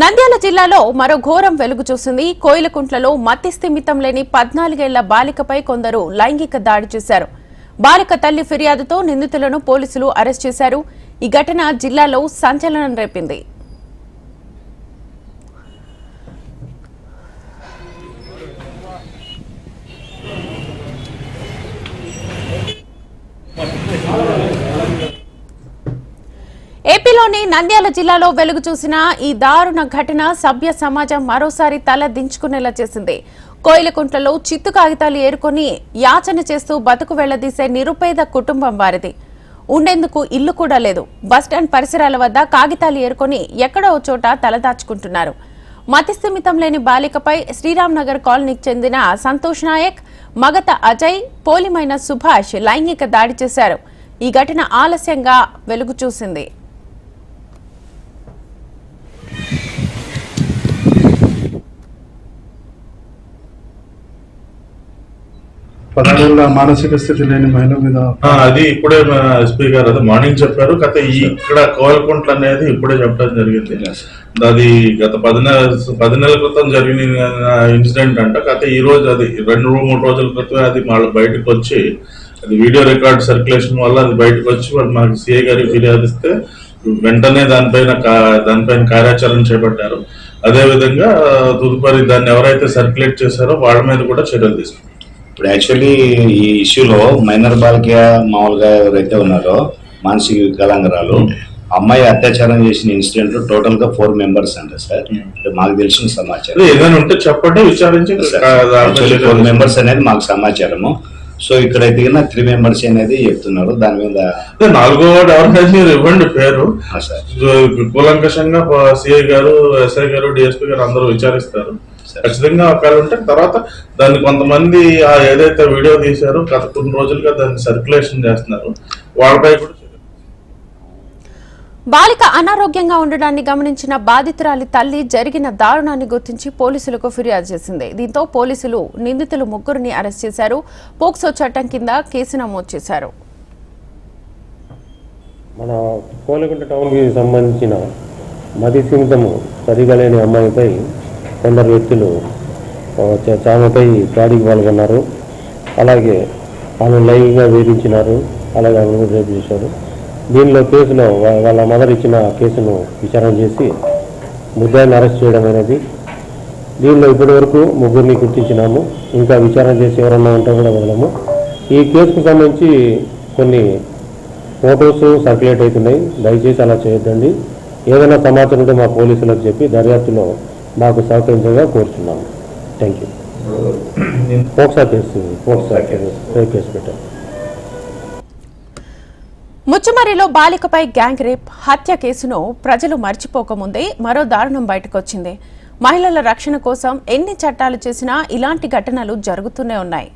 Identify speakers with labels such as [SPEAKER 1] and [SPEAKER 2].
[SPEAKER 1] నంద్యాల జిల్లాలో మరో ఘోరం వెలుగు చూసింది. కోయిలకుంట్లలో మతి స్థిమితం లేని పద్నాలుగేళ్ళ బాలికపై కొందరు లైంగిక దాడి చేశారు. బాలిక తల్లి ఫిర్యాదుతో నిందితులను పోలీసులు అరెస్ట్ చేశారు. ఈ ఘటన జిల్లాలో సంచలనం రేపింది. ఏపీలోని నంద్యాల జిల్లాలో వెలుగు చూసిన ఈ దారుణ ఘటన సభ్య సమాజం మరోసారి తల దించుకునేలా చేసింది. కోయిలకుంట్లలో చిత్తు కాగితాలు ఏరుకొని యాచన చేస్తూ బతుకు వెళ్ళదీసే నిరుపేద కుటుంబం వారిది. ఉండేందుకు ఇల్లు కూడా లేదు. బస్టాండ్ పరిసరాల వద్ద కాగితాలు ఏరుకొని ఎక్కడో ఓ చోట తలదాచుకుంటున్నారు మతిస్థిమితం లేని బాలికపై శ్రీరామ్ నగర్ కాలనీకి చెందిన సంతోష్ నాయక్ మగత అజయ్ పోలిమైన సుభాష్ లైంగిక దాడి చేశారు. ఈ ఘటన ఆలస్యంగా వెలుగు చూసింది.
[SPEAKER 2] పదహారేళ్ళ మానసిక స్థితి లేని మహిళ మీద
[SPEAKER 3] అది ఇప్పుడే ఎస్పీ గారు అది మార్నింగ్ చెప్పారు. గత ఈ ఇక్కడ కోవలకుంట్ల అనేది ఇప్పుడే చెప్పడం జరిగింది. అది గత పది నెల పది నెలల క్రితం జరిగిన ఇన్సిడెంట్ అంట. గత ఈ రోజు అది రెండు మూడు రోజుల క్రితమే అది వాళ్ళ బయటకు వచ్చి అది వీడియో రికార్డ్ సర్క్యులేషన్ వల్ల అది బయటకు వచ్చి వాళ్ళు మనకి సిఐ గారికి ఫిర్యాదు ఇస్తే వెంటనే దానిపైన దానిపైన కార్యాచరణ చేపట్టారు. అదేవిధంగా తదుపరి దాన్ని ఎవరైతే సర్క్యులేట్ చేశారో వాళ్ళ మీద కూడా చర్యలు తీసుకున్నారు
[SPEAKER 4] ఇప్పుడు యాక్చువల్లీ ఈ ఇష్యూలో మైనర్ బాలిక మామూలుగా ఎవరైతే ఉన్నారో మానసిక వికలాంగరాలు అమ్మాయి అత్యాచారం చేసిన ఇన్సిడెంట్ టోటల్గా ఫోర్ మెంబర్స్ అంట సార్. అంటే మాకు తెలిసిన సమాచారం.
[SPEAKER 3] ఏదైనా ఉంటే చెప్పండి విచారించి
[SPEAKER 4] యాక్చువల్లీ ఫోర్ మెంబర్స్ అనేది మాకు సమాచారము. సో ఇక్కడైతే త్రీ మెంబర్స్ అనేది చెప్తున్నారు. దాని మీద
[SPEAKER 3] నాలుగో వాడు ఎవరినైతే మీరు ఇవ్వండి పేరు. కూలంకషంగా సిఐ గారు ఎస్ఐ గారు డిఎస్పీ గారు అందరూ విచారిస్తారు. ఖచ్చితంగా ఒకవేళ ఉంటే తర్వాత దాన్ని కొంతమంది ఆ ఏదైతే వీడియో తీశారో గత కొన్ని రోజులుగా దాన్ని సర్క్యులేషన్ చేస్తున్నారు. వాళ్ళపై కూడా
[SPEAKER 1] బాలిక అనారోగ్యంగా ఉండడాన్ని గమనించిన బాధితురాలి తల్లి జరిగిన దారుణాన్ని గుర్తించి పోలీసులకు ఫిర్యాదు చేసింది. దీంతో పోలీసులు నిందితులు ముగ్గురిని అరెస్ట్ చేశారు. పోక్సో చట్టం కింద కేసు నమోదు చేశారు.
[SPEAKER 5] మన కోలకుంట టౌన్కి సంబంధించిన మతి సరిగా లేని అమ్మాయిపై కొందరు వ్యక్తులు చామపై దాడికి పాల్గొన్నారు. అలాగే ఆమె లైవ్గా వేధించినారు. అలాగే ఆమె రేపు చేశారు దీనిలో కేసులో వాళ్ళ మదర్ ఇచ్చిన కేసును విచారణ చేసి ముద్దాయిని అరెస్ట్ చేయడం అనేది. దీనిలో ఇప్పటివరకు ముగ్గురిని గుర్తించినాము. ఇంకా విచారణ చేసి ఎవరన్నా ఉంటే కూడా వదలము. ఈ కేసుకు సంబంధించి కొన్ని ఫొటోస్ సర్క్యులేట్ అవుతున్నాయి. దయచేసి అలా చేయొద్దండి. ఏదైనా సమాచారం ఉంటే మా పోలీసులకు చెప్పి దర్యాప్తులో మాకు సహకరించగా కోరుతున్నాము thank you POCSO case POCSO case case పెట్టారు
[SPEAKER 1] ముచ్చమరిలో బాలికపై గ్యాంగ్ రేప్ హత్య కేసును ప్రజలు మర్చిపోకముందే మరో దారుణం బయటకొచ్చింది. మహిళల రక్షణ కోసం ఎన్ని చట్టాలు చేసినా ఇలాంటి ఘటనలు జరుగుతూనే ఉన్నాయి.